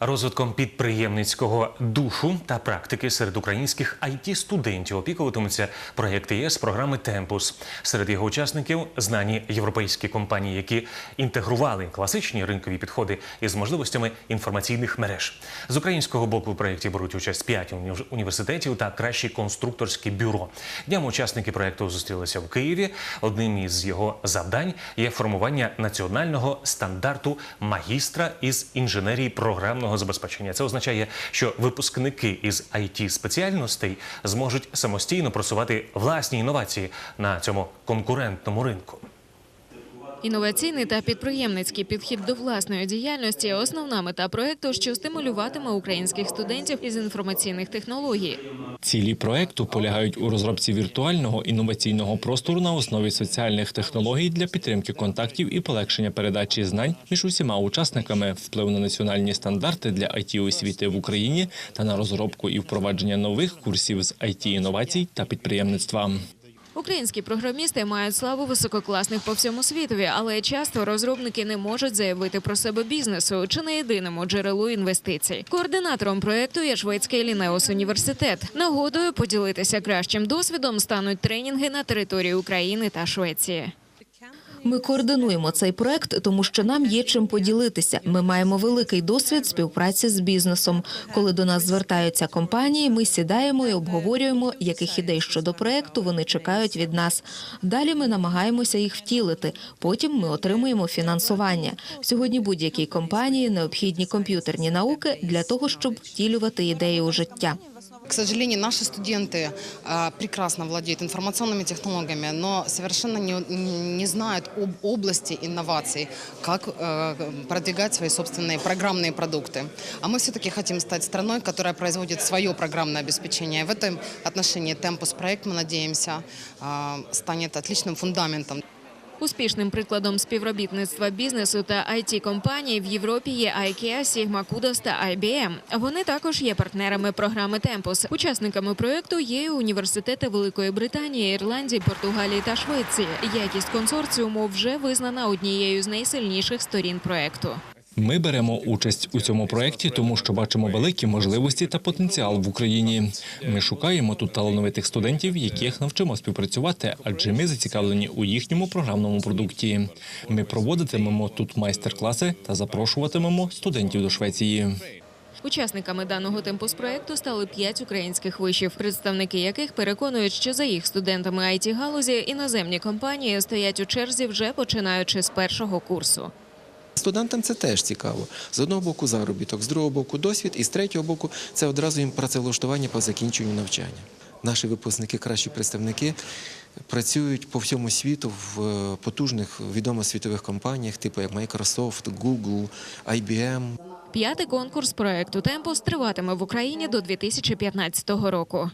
Розвитком підприємницького духу та практики серед українських it студентів опікуватимуться проєкти ЄС програми Темпус. Серед його учасників знані європейські компанії, які інтегрували класичні ринкові підходи із можливостями інформаційних мереж. З українського боку в проєкті беруть участь п'ять уні- університетів та кращі конструкторські бюро. Днями учасники проєкту зустрілися в Києві. Одним із його завдань є формування національного стандарту магістра із інженерії програмного забезпечення. Це означає, що випускники із it спеціальностей зможуть самостійно просувати власні інновації на цьому конкурентному ринку. Інноваційний та підприємницький підхід до власної діяльності основна мета проекту, що стимулюватиме українських студентів із інформаційних технологій. Цілі проекту полягають у розробці віртуального інноваційного простору на основі соціальних технологій для підтримки контактів і полегшення передачі знань між усіма учасниками, вплив на національні стандарти для it освіти в Україні та на розробку і впровадження нових курсів з it інновацій та підприємництва. Українські програмісти мають славу висококласних по всьому світові, але часто розробники не можуть заявити про себе бізнесу чи не єдиному джерелу інвестицій. Координатором проекту є шведський Лінеос університет. Нагодою поділитися кращим досвідом стануть тренінги на території України та Швеції. Ми координуємо цей проект, тому що нам є чим поділитися. Ми маємо великий досвід співпраці з бізнесом. Коли до нас звертаються компанії, ми сідаємо і обговорюємо, яких ідей щодо проекту вони чекають від нас. Далі ми намагаємося їх втілити. Потім ми отримуємо фінансування. Сьогодні будь-якій компанії необхідні комп'ютерні науки для того, щоб втілювати ідеї у життя. К сожалению, наши студенты а, прекрасно владеют информационными технологиями, но совершенно не, не знают об области инноваций, как э, продвигать свои собственные программные продукты. А мы все-таки хотим стать страной, которая производит свое программное обеспечение. В этом отношении Tempus проект, мы надеемся, а, станет отличным фундаментом. Успішним прикладом співробітництва бізнесу та it компаній в Європі є IKEA, Sigma Kudos та IBM. Вони також є партнерами програми Темпус. Учасниками проекту є університети Великої Британії, Ірландії, Португалії та Швеції. Якість консорціуму вже визнана однією з найсильніших сторін проекту. Ми беремо участь у цьому проєкті, тому що бачимо великі можливості та потенціал в Україні. Ми шукаємо тут талановитих студентів, яких навчимо співпрацювати, адже ми зацікавлені у їхньому програмному продукті. Ми проводитимемо тут майстер-класи та запрошуватимемо студентів до Швеції. Учасниками даного темпус проекту стали п'ять українських вишів, представники яких переконують, що за їх студентами it галузі іноземні компанії стоять у черзі вже починаючи з першого курсу. Студентам це теж цікаво. З одного боку заробіток, з другого боку досвід, і з третього боку це одразу їм працевлаштування по закінченню навчання. Наші випускники, кращі представники, працюють по всьому світу в е, потужних відомих світових компаніях, типу як Microsoft, Google, IBM. П'ятий конкурс проекту Темпус триватиме в Україні до 2015 року.